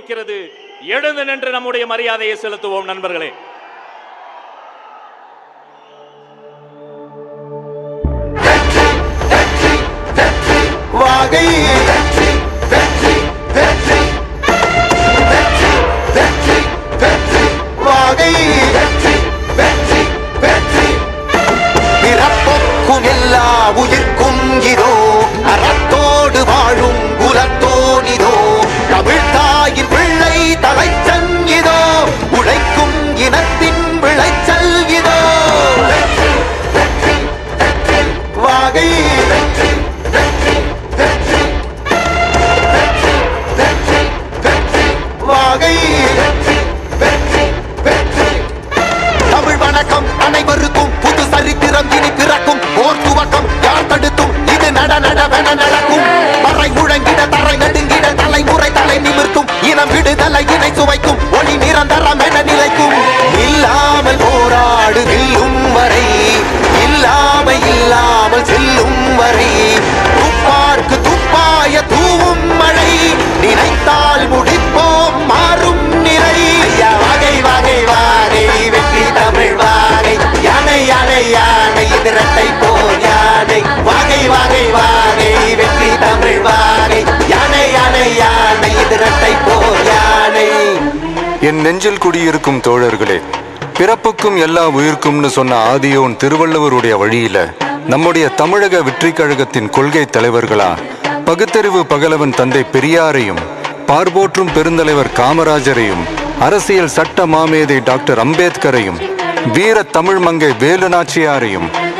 முடிக்கிறது எழுந்து நின்று நம்முடைய மரியாதையை செலுத்துவோம் நண்பர்களே. வாகை. எல்லா உயிர்க்கும் திரட்டை போர் யானை. வாகை வாகை வாகை வெற்றி தமிழ் வாகை. யானை யானை யானை திரட்டை போர் யானை. என் நெஞ்சில் குடியிருக்கும் தோழர்களே பிறப்புக்கும் எல்லா உயிர்க்கும்னு சொன்ன ஆதியோன் திருவள்ளுவருடைய வழியில நம்முடைய தமிழக வெற்றி கழகத்தின் கொள்கை தலைவர்களா பகுத்தறிவு பகலவன் தந்தை பெரியாரையும் பார்போற்றும் பெருந்தலைவர் காமராஜரையும் அரசியல் சட்ட மாமேதை டாக்டர் அம்பேத்கரையும் வீர தமிழ் மங்கை வேலுநாச்சியாரையும்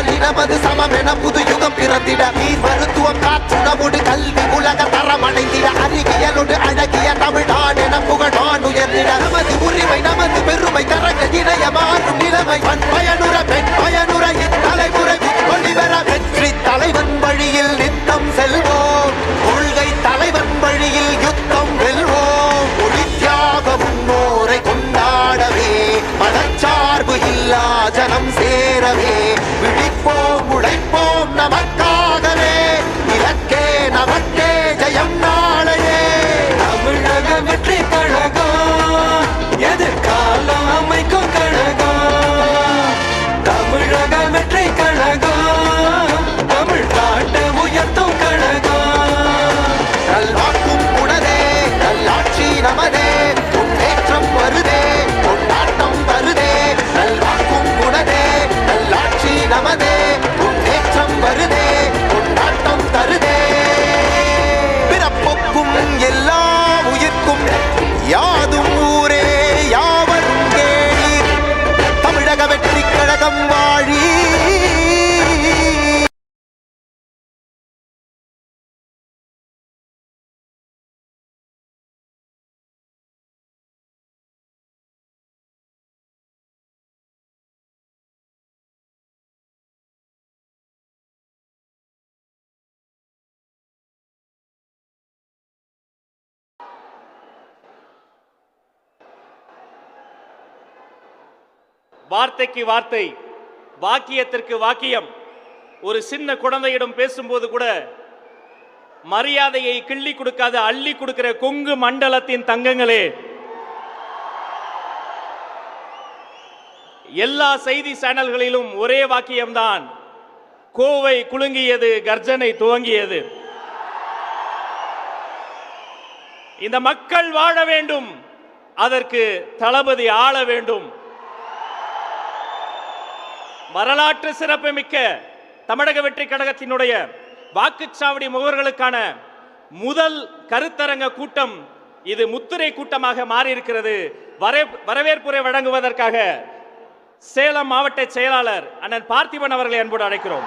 பால் இனமது சமம் என புது யுகம் பிறந்திட. நீர் மருத்துவம் காற்றுணவோடு கல்வி உலக தரம் அடைந்திட. அறிவியலோடு அழகிய தமிழ்நாடு என புகழான் உயர்ந்திட. நமது உரிமை நமது பெருமை கரக இணைய மாறும் நிலைமை. பண் பயனுற பெண் பயன் வார்த்தைக்கு வார்த்தை வாக்கியத்திற்கு வாக்கியம். ஒரு சின்ன குழந்தையிடம் பேசும்போது கூட மரியாதையை கிள்ளி கொடுக்காத அள்ளி கொடுக்கிற கொங்கு மண்டலத்தின் தங்கங்களே. எல்லா செய்தி சேனல்களிலும் ஒரே வாக்கியம்தான். கோவை குலுங்கியது கர்ஜனை துவங்கியது. இந்த மக்கள் வாழ வேண்டும். அதற்கு தளபதி ஆள வேண்டும். வரலாற்று சிறப்புமிக்க தமிழக வெற்றி கழகத்தினுடைய வாக்குச்சாவடி முகவர்களுக்கான முதல் கருத்தரங்க கூட்டம் இது முத்துரை கூட்டமாக மாறியிருக்கிறது. வர வரவேற்புரை வழங்குவதற்காக சேலம் மாவட்ட செயலாளர் அண்ணன் பார்த்திபன் அவர்களை அன்போடு அழைக்கிறோம்.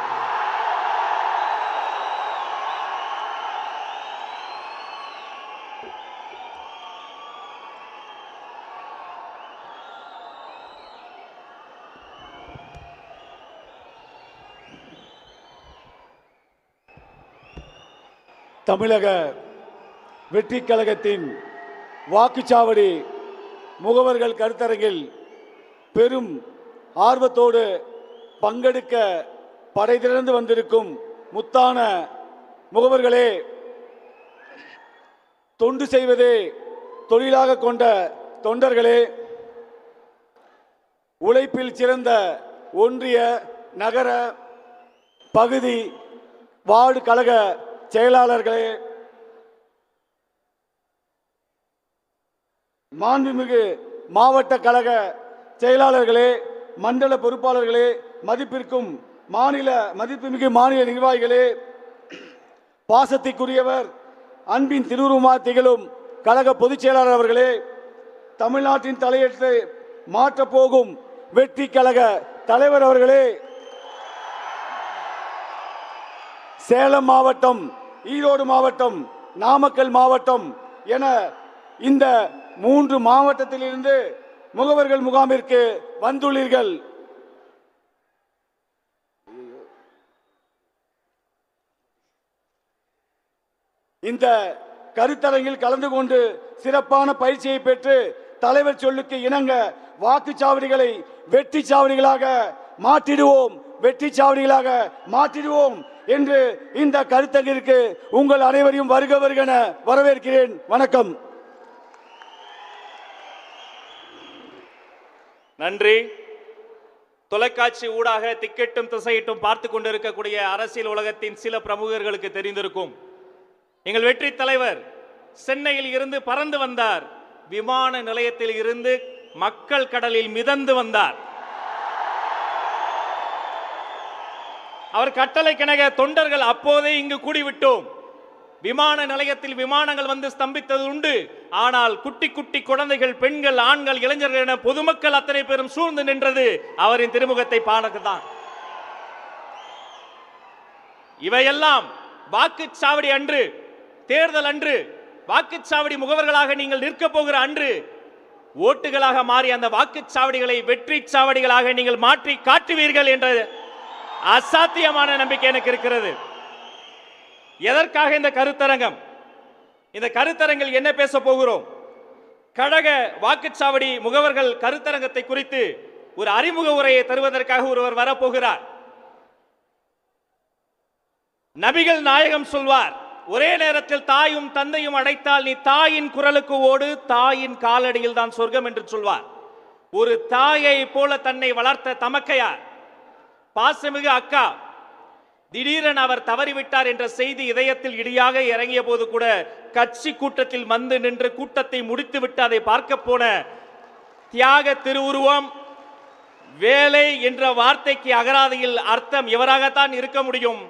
தமிழக வெற்றி கழகத்தின் வாக்குச்சாவடி முகவர்கள் கருத்தரங்கில் பெரும் ஆர்வத்தோடு பங்கெடுக்க படை திறந்து வந்திருக்கும் முத்தான முகவர்களே தொண்டு செய்வதே தொழிலாக கொண்ட தொண்டர்களே உழைப்பில் சிறந்த ஒன்றிய நகர பகுதி வார்டு கழக செயலாளர்களே மாண்புமிகு மாவட்ட கழக செயலாளர்களே மண்டல பொறுப்பாளர்களே மதிப்பிற்கும் மாநில மதிப்புமிகு மாநில நிர்வாகிகளே பாசத்திற்குரியவர் அன்பின் திருவுருமா திகழும் கழக பொதுச் செயலாளர் அவர்களே தமிழ்நாட்டின் தலையெழுத்தை மாற்றப்போகும் வெற்றி கழக தலைவர் அவர்களே சேலம் மாவட்டம் ஈரோடு மாவட்டம் நாமக்கல் மாவட்டம் என இந்த மூன்று மாவட்டத்திலிருந்து முகவர்கள் முகாமிற்கு வந்துள்ளீர்கள். இந்த கருத்தரங்கில் கலந்து கொண்டு சிறப்பான பயிற்சியை பெற்று தலைவர் சொல்லுக்கு இணங்க வாக்குச்சாவடிகளை வெற்றி சாவடிகளாக மாற்றிடுவோம். வெற்றி சாவடிகளாக மாற்றிடுவோம். என்று இந்த கருத்தரங்கிற்கு உங்கள் அனைவரையும் வருக வருகென வரவேற்கிறேன். வணக்கம். நன்றி. தொலைக்காட்சி ஊடாக திக்கெட்டும் திசையிட்டும் பார்த்து கொண்டிருக்கக்கூடிய அரசியல் உலகத்தின் சில பிரமுகர்களுக்கு தெரிந்திருக்கும். எங்கள் வெற்றி தலைவர் சென்னையில் இருந்து பறந்து வந்தார். விமான நிலையத்தில் இருந்து மக்கள் கடலில் மிதந்து வந்தார். அவர் கட்டளை கிணக தொண்டர்கள் அப்போதே இங்கு கூடிவிட்டோம். விமான நிலையத்தில் விமானங்கள் வந்து ஸ்தம்பித்தது உண்டு. ஆனால் குட்டி குட்டி குழந்தைகள் பெண்கள் ஆண்கள் இளைஞர்கள் என பொதுமக்கள் அத்தனை பேரும் சூழ்ந்து நின்றது அவரின் திருமுகத்தை பாடக்குதான் இவையெல்லாம் வாக்குச்சாவடி அன்று தேர்தல் அன்று வாக்குச்சாவடி முகவர்களாக நீங்கள் நிற்கப் போகிற அன்று ஓட்டுகளாக மாறி அந்த வாக்குச்சாவடிகளை வெற்றி சாவடிகளாக நீங்கள் மாற்றி காட்டுவீர்கள் என்ற அசாத்தியமான நம்பிக்கை எனக்கு இருக்கிறது. எதற்காக இந்த கருத்தரங்கம்? இந்த கருத்தரங்கில் என்ன பேச போகிறோம்? கழக வாக்குச்சாவடி முகவர்கள் கருத்தரங்கத்தை குறித்து ஒரு அறிமுக உரையை தருவதற்காக ஒருவர் வரப்போகிறார். நபிகள் நாயகம் சொல்வார் ஒரே நேரத்தில் தாயும் தந்தையும் அடைத்தால் நீ தாயின் குரலுக்கு ஓடு தாயின் காலடியில் தான் சொர்க்கம் என்று சொல்வார். ஒரு தாயை போல தன்னை வளர்த்த தமக்கையார் பாசமிகு அக்கா திடீரென அவர் தவறிவிட்டார் என்ற செய்தி இதயத்தில் இடியாக இறங்கிய போது கூட கட்சி கூட்டத்தில் வந்து நின்று கூட்டத்தை முடித்துவிட்டு அதை பார்க்க போன தியாக திருவுருவம் வேலை என்ற வார்த்தைக்கு அகராதியில் அர்த்தம் இவராகத்தான் இருக்க முடியும்.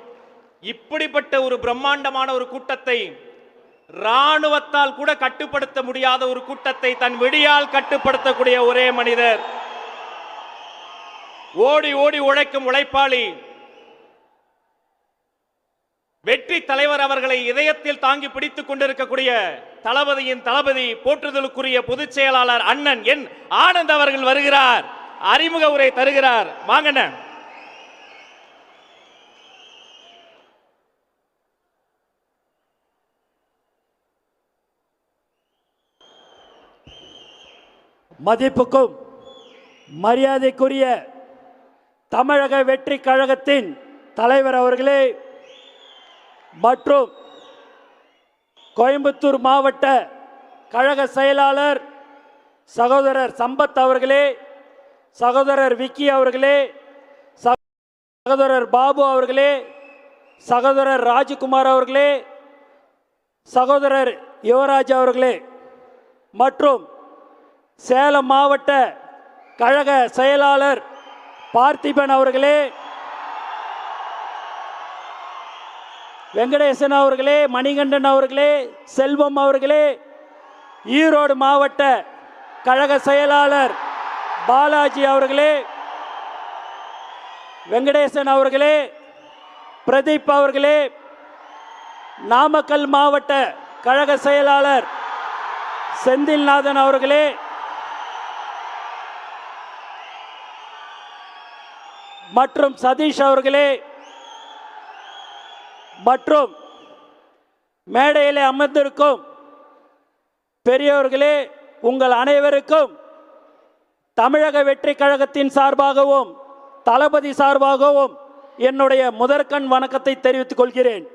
இப்படிப்பட்ட ஒரு பிரம்மாண்டமான ஒரு கூட்டத்தை ராணுவத்தால் கூட கட்டுப்படுத்த முடியாத ஒரு கூட்டத்தை தன் வெடியால் கட்டுப்படுத்தக்கூடிய ஒரே மனிதர். ஓடி ஓடி உழைக்கும் உழைப்பாளி. வெற்றி தலைவர் அவர்களை இதயத்தில் தாங்கி பிடித்துக் கொண்டிருக்கக்கூடிய தளபதியின் தளபதி போற்றுதலுக்குரிய பொதுச் செயலாளர் அண்ணன் என் ஆனந்த் அவர்கள் வருகிறார். அறிமுக உரை தருகிறார். வாங்கண்ண. மதிப்புக்கும் மரியாதைக்குரிய தமிழக வெற்றி கழகத்தின் தலைவர் அவர்களே மற்றும் கோயம்புத்தூர் மாவட்ட கழக செயலாளர் சகோதரர் சம்பத் அவர்களே சகோதரர் விக்கி அவர்களே சகோதரர் பாபு அவர்களே சகோதரர் ராஜ்குமார் அவர்களே சகோதரர் யுவராஜ் அவர்களே மற்றும் சேலம் மாவட்ட கழக செயலாளர் பார்த்திபன் அவர்களே வெங்கடேசன் அவர்களே மணிகண்டன் அவர்களே செல்வம் அவர்களே ஈரோடு மாவட்ட கழக செயலாளர் பாலாஜி அவர்களே வெங்கடேசன் அவர்களே பிரதீப் அவர்களே நாமக்கல் மாவட்ட கழக செயலாளர் செந்தில்நாதன் அவர்களே மற்றும் சதீஷ் அவர்களே மற்றும் மேடையில் அமர்ந்திருக்கும் பெரியவர்களே உங்கள் அனைவருக்கும் தமிழக வெற்றி கழகத்தின் சார்பாகவும் தளபதி சார்பாகவும் என்னுடைய முதற்கண் வணக்கத்தை தெரிவித்துக் கொள்கிறேன்.